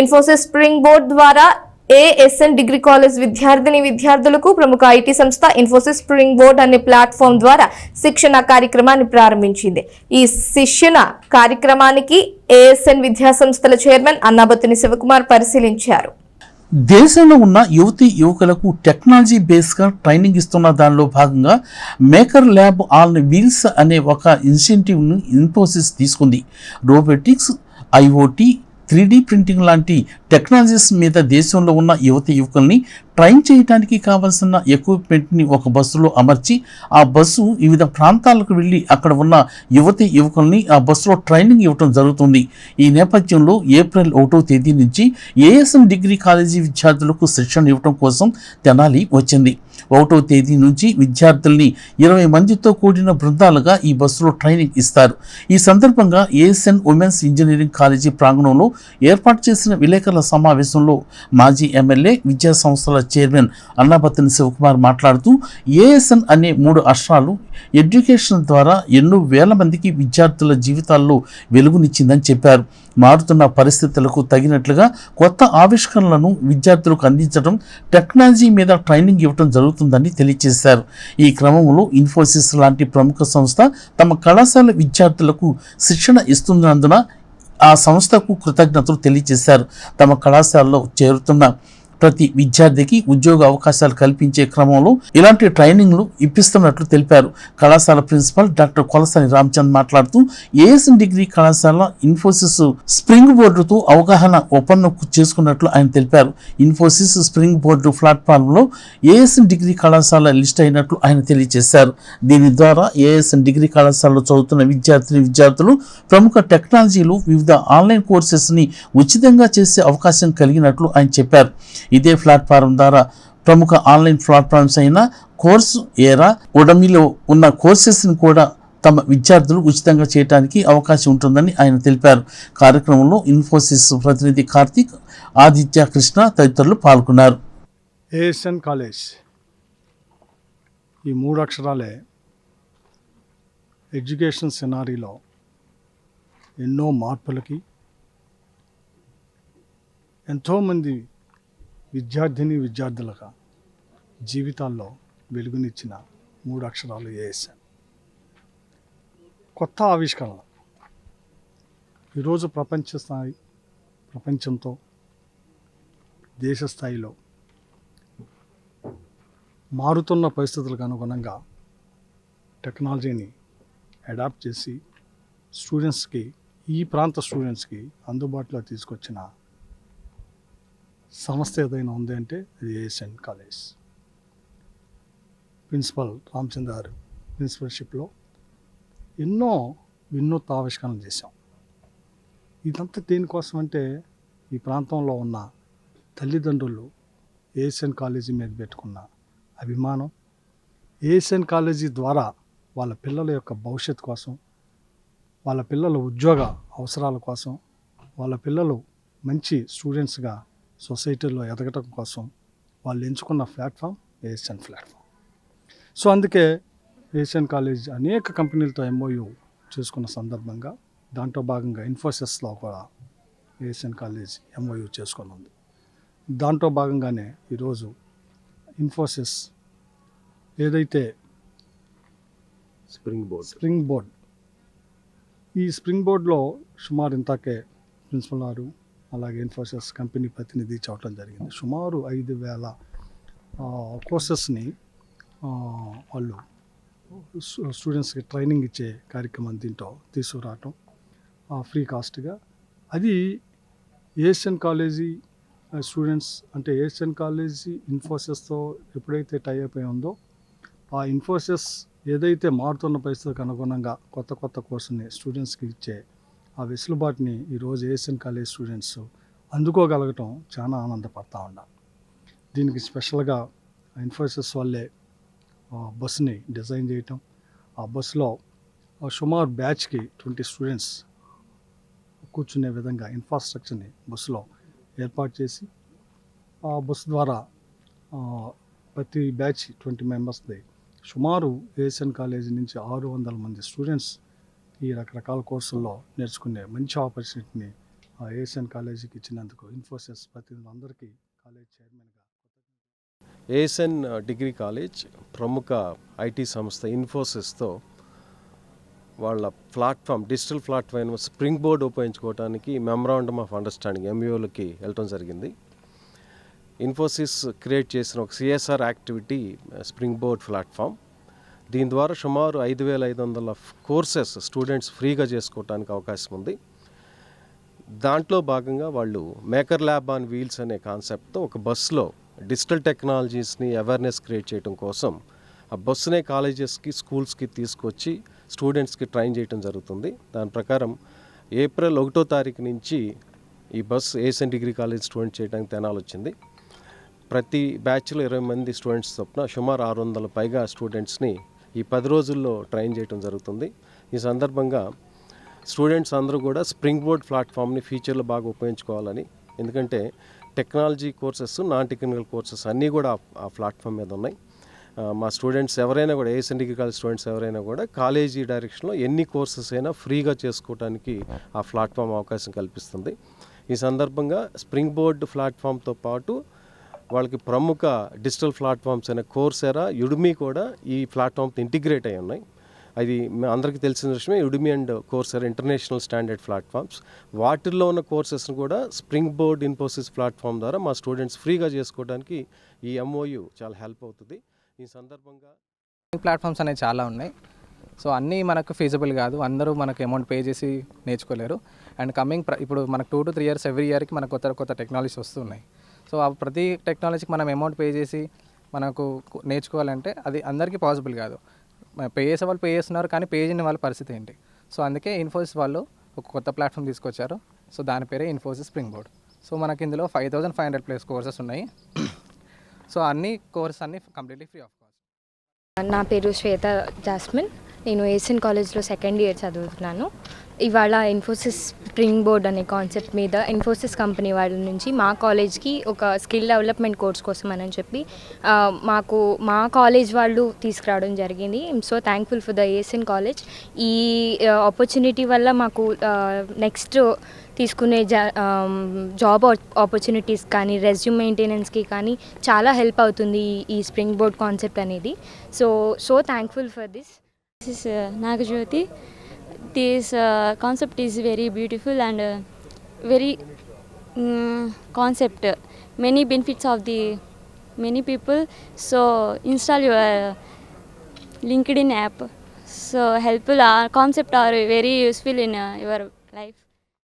Infosys spring board ద్వారా ASN degree college విద్యార్థిని విద్యార్థులకు ప్రముఖ ఐటీ సంస్థ ఇన్ఫోసిస్ స్ప్రింగ్ బోర్డ్ అనే ప్లాట్ఫామ్ ద్వారా శిక్షణ కార్యక్రమాన్ని ప్రారంభించింది. ఈ శిక్షణ కార్యక్రమానికి ఏఎస్ఎన్ విద్యా సంస్థల చైర్మన్ అన్నాబత్తుని శివకుమార్ పరిశీలించారు. దేశంలో ఉన్న యువతి యువకులకు టెక్నాలజీ బేస్గా ట్రైనింగ్ ఇస్తున్న దానిలో భాగంగా మేకర్ ల్యాబ్ ఆన్ వీల్స్ అనే ఒక ఇన్సెంటివ్ను ఇన్ఫోసిస్ తీసుకుంది. రోబోటిక్స్ ఐఓటీ త్రీ ప్రింటింగ్ లాంటి టెక్నాలజీస్ మీద దేశంలో ఉన్న యువత యువకుల్ని ట్రైన్ చేయడానికి కావలసిన ఎక్విప్మెంట్ని ఒక బస్సులో అమర్చి ఆ బస్సు వివిధ ప్రాంతాలకు వెళ్ళి అక్కడ ఉన్న యువతి యువకుల్ని ఆ బస్సులో ట్రైనింగ్ ఇవ్వడం జరుగుతుంది. ఈ నేపథ్యంలో ఏప్రిల్ ఒకటో తేదీ నుంచి ఏఎస్ఎం డిగ్రీ కాలేజీ విద్యార్థులకు శిక్షణ ఇవ్వడం కోసం తెనాలి వచ్చింది. ఒకటో తేదీ నుంచి విద్యార్థుల్ని ఇరవై మందితో కూడిన బృందాలుగా ఈ బస్సులో ట్రైనింగ్ ఇస్తారు. ఈ సందర్భంగా ఏఎస్ఎన్ ఉమెన్స్ ఇంజనీరింగ్ కాలేజీ ప్రాంగణంలో ఏర్పాటు చేసిన విలేకరుల సమావేశంలో మాజీ ఎమ్మెల్యే విద్యా సంస్థల చైర్మన్ అన్నాపత్తిని శివకుమార్ మాట్లాడుతూ ఏఎస్ఎన్ అనే మూడు అక్షరాలు ఎడ్యుకేషన్ ద్వారా ఎన్నో వేల మందికి విద్యార్థుల జీవితాల్లో వెలుగునిచ్చిందని చెప్పారు. మారుతున్న పరిస్థితులకు తగినట్లుగా కొత్త ఆవిష్కరణలను విద్యార్థులకు అందించడం టెక్నాలజీ మీద ట్రైనింగ్ ఇవ్వడం జరుగుతుందని తెలియజేశారు. ఈ క్రమంలో ఇన్ఫోసిస్ లాంటి ప్రముఖ సంస్థ తమ కళాశాల విద్యార్థులకు శిక్షణ ఇస్తున్నందున ఆ సంస్థకు కృతజ్ఞతలు తెలియజేశారు. తమ కళాశాలలో చేరుతున్న ప్రతి విద్యార్థికి ఉద్యోగ అవకాశాలు కల్పించే క్రమంలో ఇలాంటి ట్రైనింగ్లు ఇప్పిస్తున్నట్లు తెలిపారు. కళాశాల ప్రిన్సిపల్ డాక్టర్ కొలసాని రామచంద్ మాట్లాడుతూ ఏఎస్ఎన్ డిగ్రీ కళాశాల ఇన్ఫోసిస్ స్ప్రింగ్ బోర్డుతో అవగాహన ఒప్పందం చేసుకున్నట్లు ఆయన తెలిపారు. ఇన్ఫోసిస్ స్ప్రింగ్ బోర్డు ప్లాట్ఫామ్లో ఏఎస్ఎన్ డిగ్రీ కళాశాల లిస్ట్ అయినట్లు ఆయన తెలియజేశారు. దీని ద్వారా ఏఎస్ఎన్ డిగ్రీ కళాశాలలో చదువుతున్న విద్యార్థిని విద్యార్థులు ప్రముఖ టెక్నాలజీలు వివిధ ఆన్లైన్ కోర్సెస్ని ఉచితంగా చేసే అవకాశం కలిగినట్లు ఆయన చెప్పారు. ఇదే ప్లాట్ఫారం ద్వారా ప్రముఖ ఆన్లైన్ ప్లాట్ఫామ్స్ అయిన కోర్సు ఏరా ఉడమిలో ఉన్న కోర్సెస్ని కూడా తమ విద్యార్థులు ఉచితంగా చేయడానికి అవకాశం ఉంటుందని ఆయన తెలిపారు. కార్యక్రమంలో ఇన్ఫోసిస్ ప్రతినిధి కార్తీక్ ఆదిత్య కృష్ణ తదితరులు పాల్గొన్నారు. ఏఎస్ఎన్ కాలేజ్ ఈ మూడు అక్షరాలే ఎడ్యుకేషన్ సినారీలో ఎన్నో మార్పులకి ఎంతోమంది విద్యార్థిని విద్యార్థులుగా జీవితాల్లో వెలుగునిచ్చిన మూడు అక్షరాలు ఏఎస్ఎం కొత్త ఆవిష్కరణ ఈరోజు ప్రపంచ స్థాయి ప్రపంచంతో దేశ స్థాయిలో మారుతున్న పరిస్థితులకు అనుగుణంగా టెక్నాలజీని అడాప్ట్ చేసి స్టూడెంట్స్కి ఈ ప్రాంత స్టూడెంట్స్కి అందుబాటులో తీసుకొచ్చిన సంస్థ ఏదైనా ఉంది అంటే అది ఏఎస్ఎన్ కాలేజ్. ప్రిన్సిపల్ రామచంద్ర గారు ప్రిన్సిపల్షిప్లో ఎన్నో వినూత్న ఆవిష్కరణలు చేశాం. ఇదంతా దేనికోసం అంటే ఈ ప్రాంతంలో ఉన్న తల్లిదండ్రులు ఏఎస్ఎన్ కాలేజీ మీద పెట్టుకున్న అభిమానం. ఏఎస్ఎన్ కాలేజీ ద్వారా వాళ్ళ పిల్లల యొక్క భవిష్యత్తు కోసం వాళ్ళ పిల్లల ఉద్యోగ అవసరాల కోసం వాళ్ళ పిల్లలు మంచి స్టూడెంట్స్గా సొసైటీలో ఎదగటం కోసం వాళ్ళు ఎంచుకున్న ప్లాట్ఫామ్ ఏఎస్ఎన్ ప్లాట్ఫామ్. సో అందుకే ఏషియన్ కాలేజ్ అనేక కంపెనీలతో ఎంఓయు చేసుకున్న సందర్భంగా దాంట్లో భాగంగా ఇన్ఫోసిస్లో కూడా ఏషియన్ కాలేజ్ ఎంఓయు చేసుకొని ఉంది. దాంట్లో భాగంగానే ఈరోజు ఇన్ఫోసిస్ ఏదైతే స్ప్రింగ్ బోర్డ్ స్ప్రింగ్ బోర్డ్ ఈ స్ప్రింగ్ బోర్డ్లో సుమారు ఇంతాకే ప్రిన్సిపల్ గారు అలాగే ఇన్ఫోసిస్ కంపెనీ ప్రతినిధి చెప్పడం జరిగింది. సుమారు ఐదు వేల కోర్సెస్ని వాళ్ళు స్టూడెంట్స్కి ట్రైనింగ్ ఇచ్చే కార్యక్రమం దీంట్లో తీసుకురావటం ఫ్రీ కాస్ట్గా. అది ఏషియన్ కాలేజీ స్టూడెంట్స్ అంటే ఏషియన్ కాలేజీ ఇన్ఫోసిస్తో ఎప్పుడైతే టై అయిపోయి ఉందో ఆ ఇన్ఫోసిస్ ఏదైతే మారుతున్న పరిస్థితులకు అనుగుణంగా కొత్త కొత్త కోర్సుని స్టూడెంట్స్కి ఇచ్చే ఆ వెసులుబాటుని ఈరోజు ఏషియన్ కాలేజ్ స్టూడెంట్స్ అందుకోగలగటం చాలా ఆనందపడతా ఉన్నాం దీనికి స్పెషల్గా ఇన్ఫోసిస్ వాళ్ళే ఆ, బస్సుని డిజైన్ చేయటం ఆ బస్సులో ఆ, సుమారు బ్యాచ్కి ట్వంటీ స్టూడెంట్స్ కూర్చునే విధంగా ఇన్ఫ్రాస్ట్రక్చర్ని బస్సులో ఏర్పాటు చేసి ఆ బస్సు ద్వారా ప్రతి బ్యాచ్ ట్వంటీ మెంబర్స్ది సుమారు ఏషియన్ కాలేజీ నుంచి ఆరు వందల మంది స్టూడెంట్స్ ఈ రకరకాల కోర్సుల్లో నేర్చుకునే మంచి ఆపర్చునిటీని ఏఎస్ఎన్ కాలేజీకి ఇచ్చినందుకు ఇన్ఫోసిస్ ప్రతినిధులు అందరికీ కాలేజ్ చైర్మన్గా ఏఎస్ఎన్ డిగ్రీ కాలేజ్ ప్రముఖ ఐటీ సంస్థ ఇన్ఫోసిస్తో వాళ్ళ platform digital platform spring board ఉపయోగించుకోవడానికి మెమరాండమ్ ఆఫ్ అండర్స్టాండింగ్ ఎంయూలకి వెళ్ళటం జరిగింది. ఇన్ఫోసిస్ క్రియేట్ చేసిన ఒక CSR activity spring board platform. దీని ద్వారా సుమారు ఐదు వేల ఐదు వందల కోర్సెస్ స్టూడెంట్స్ ఫ్రీగా చేసుకోవడానికి అవకాశం ఉంది. దాంట్లో భాగంగా వాళ్ళు మేకర్ ల్యాబ్ ఆన్ వీల్స్ అనే కాన్సెప్ట్తో ఒక బస్సులో డిజిటల్ టెక్నాలజీస్ని అవేర్నెస్ క్రియేట్ చేయడం కోసం ఆ బస్సునే కాలేజెస్కి స్కూల్స్కి తీసుకొచ్చి స్టూడెంట్స్కి ట్రైన్ చేయడం జరుగుతుంది. దాని ప్రకారం ఏప్రిల్ ఒకటో తారీఖు నుంచి ఈ bus Asian degree college student చేయడానికి తెనాలు వచ్చింది. ప్రతి బ్యాచ్లో ఇరవై మంది స్టూడెంట్స్ చొప్పున సుమారు ఆరు వందల పైగా స్టూడెంట్స్ని ఈ పది రోజుల్లో ట్రైన్ చేయడం జరుగుతుంది. ఈ సందర్భంగా స్టూడెంట్స్ అందరూ కూడా స్ప్రింగ్ బోర్డ్ ప్లాట్ఫామ్ని ఫ్యూచర్లో బాగా ఉపయోగించుకోవాలని ఎందుకంటే technology courses non technical courses అన్నీ కూడా ఆ- ప్లాట్ఫామ్ మీద ఉన్నాయి. మా స్టూడెంట్స్ ఎవరైనా కూడా ఏఎస్ఎన్ డిగ్రీ కాలేజ్ స్టూడెంట్స్ ఎవరైనా కూడా కాలేజీ డైరెక్షన్లో ఎన్ని కోర్సెస్ అయినా ఫ్రీగా చేసుకోవడానికి ఆ ప్లాట్ఫామ్ అవకాశం కల్పిస్తుంది. ఈ సందర్భంగా స్ప్రింగ్ బోర్డ్ ప్లాట్ఫామ్తో పాటు వాళ్ళకి ప్రముఖ డిజిటల్ ప్లాట్ఫామ్స్ అయిన కోర్సెరా యుడిమి కూడా ఈ ప్లాట్ఫామ్తో ఇంటిగ్రేట్ అయి ఉన్నాయి. అది మీ అందరికీ తెలిసిన విషయమే Udemy and Coursera international standard platforms. వాటిల్లో ఉన్న కోర్సెస్ని కూడా స్ప్రింగ్ బోర్డ్ ఇన్ఫోసిస్ ప్లాట్ఫామ్ ద్వారా మా స్టూడెంట్స్ ఫ్రీగా చేసుకోవడానికి ఈ ఎంఓయు చాలా హెల్ప్ అవుతుంది. ఈ సందర్భంగా ప్లాట్ఫామ్స్ అనేవి చాలా ఉన్నాయి. సో అన్నీ మనకు ఫీజబుల్ కాదు. అందరూ మనకు అమౌంట్ పే చేసి నేర్చుకోలేరు. అండ్ కమింగ్ ఇప్పుడు మనకు two to three years every ఇయర్కి మనకు కొత్త కొత్త టెక్నాలజీస్ వస్తున్నాయి సో ఆ ప్రతి టెక్నాలజీకి మనం అమౌంట్ పే చేసి మనకు నేర్చుకోవాలంటే అది అందరికీ పాసిబుల్ కాదు. పే చేసే వాళ్ళు పే చేస్తున్నారు కానీ పే చేయని వాళ్ళ పరిస్థితి ఏంటి? సో అందుకే ఇన్ఫోసిస్ వాళ్ళు ఒక కొత్త ప్లాట్ఫామ్ తీసుకొచ్చారు. సో దాని పేరే ఇన్ఫోసిస్ స్ప్రింగ్ బోర్డ్ సో మనకి ఇందులో five thousand five hundred place courses ఉన్నాయి. సో అన్ని కోర్సెస్ అన్ని కంప్లీట్లీ ఫ్రీ ఆఫ్ కాస్ట్ నా పేరు శ్వేత జాస్మిన్. నేను ఏషియన్ కాలేజ్లో సెకండ్ ఇయర్ చదువుతున్నాను. ఇవాళ ఇన్ఫోసిస్ స్ప్రింగ్ బోర్డ్ అనే కాన్సెప్ట్ మీద ఇన్ఫోసిస్ కంపెనీ వాళ్ళ నుంచి మా కాలేజ్కి ఒక స్కిల్ డెవలప్మెంట్ కోర్స్ కోసం అని చెప్పి మాకు మా కాలేజ్ వాళ్ళు తీసుకురావడం జరిగింది. So thankful for the Asian college ఈ ఆపర్చునిటీ వల్ల మాకు నెక్స్ట్ తీసుకునే జా జాబ్ ఆపర్చునిటీస్ కానీ రెజ్యూమ్ మెయింటెనెన్స్కి కానీ చాలా హెల్ప్ అవుతుంది ఈ- స్ప్రింగ్ బోర్డ్ కాన్సెప్ట్ అనేది. So so thankful for this is Nagajyoti uh. This uh, concept is very beautiful and uh, very mm, concept. Many benefits of the many people. So install your uh, LinkedIn app. So helpful. Our concept are very useful in uh, your life.